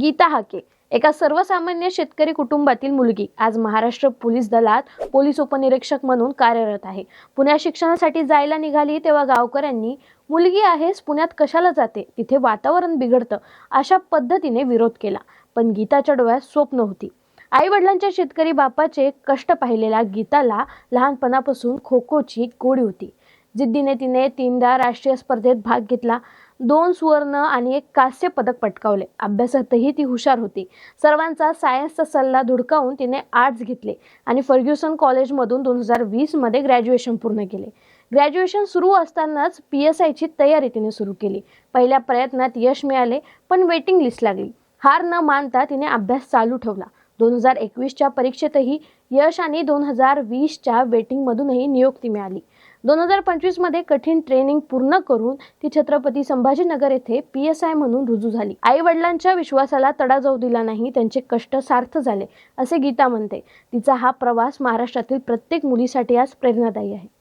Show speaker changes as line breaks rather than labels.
गीता हाके एका सर्वसामान्य शेतकरी कुटुंबातील मुलगी. आज महाराष्ट्र पोलीस दलात पोलीस उपनिरीक्षक म्हणून कार्यरत आहे. पुण्यात शिक्षणासाठी जायला निघाली तेव्हा गावकऱ्यांनी मुलगी आहेस पुण्यात कशाला जाते? तिथे वातावरण बिघडतं. अशा पद्धतीने विरोध केला. पण गीताच्या डोळ्यात स्वप्न होती. आई वडिलांच्या शेतकरी बापाचे कष्ट पाहिलेल्या गीताला लहानपणापासून खो खोची गोडी होती. जिद्दीने तिने तीनदा राष्ट्रीय स्पर्धेत भाग घेतला. दोन सुवर्ण आणि एक कांस्य पदक पटकावले. अभ्यासातही ती हुशार होती. सर्वांचा सायन्सचा सल्ला धुडकावून तिने आर्ट्स घेतले आणि फर्ग्युसन कॉलेजमधून दोन हजार वीसमध्ये ग्रॅज्युएशन पूर्ण केले. ग्रॅज्युएशन सुरू असतानाच पी एस आयची तयारी तिने सुरू केली. पहिल्या प्रयत्नात यश मिळाले पण वेटिंग लिस्ट लागली. हार न मानता तिने अभ्यास चालू ठेवला. दोन हजार एकवीसच्या परीक्षेतही यश आणि दोन हजार वीसच्या वेटिंगमधूनही नियुक्ती मिळाली. दोन हजार पंचवीसमध्ये कठीण ट्रेनिंग पूर्ण करून ती छत्रपती संभाजीनगर येथे पी एस आय म्हणून रुजू झाली. आई वडिलांच्या विश्वासाला तडा जाऊ दिला नाही त्यांचे कष्ट सार्थ झाले असे गीता म्हणते. तिचा हा प्रवास महाराष्ट्रातील प्रत्येक मुलीसाठी आज प्रेरणादायी आहे.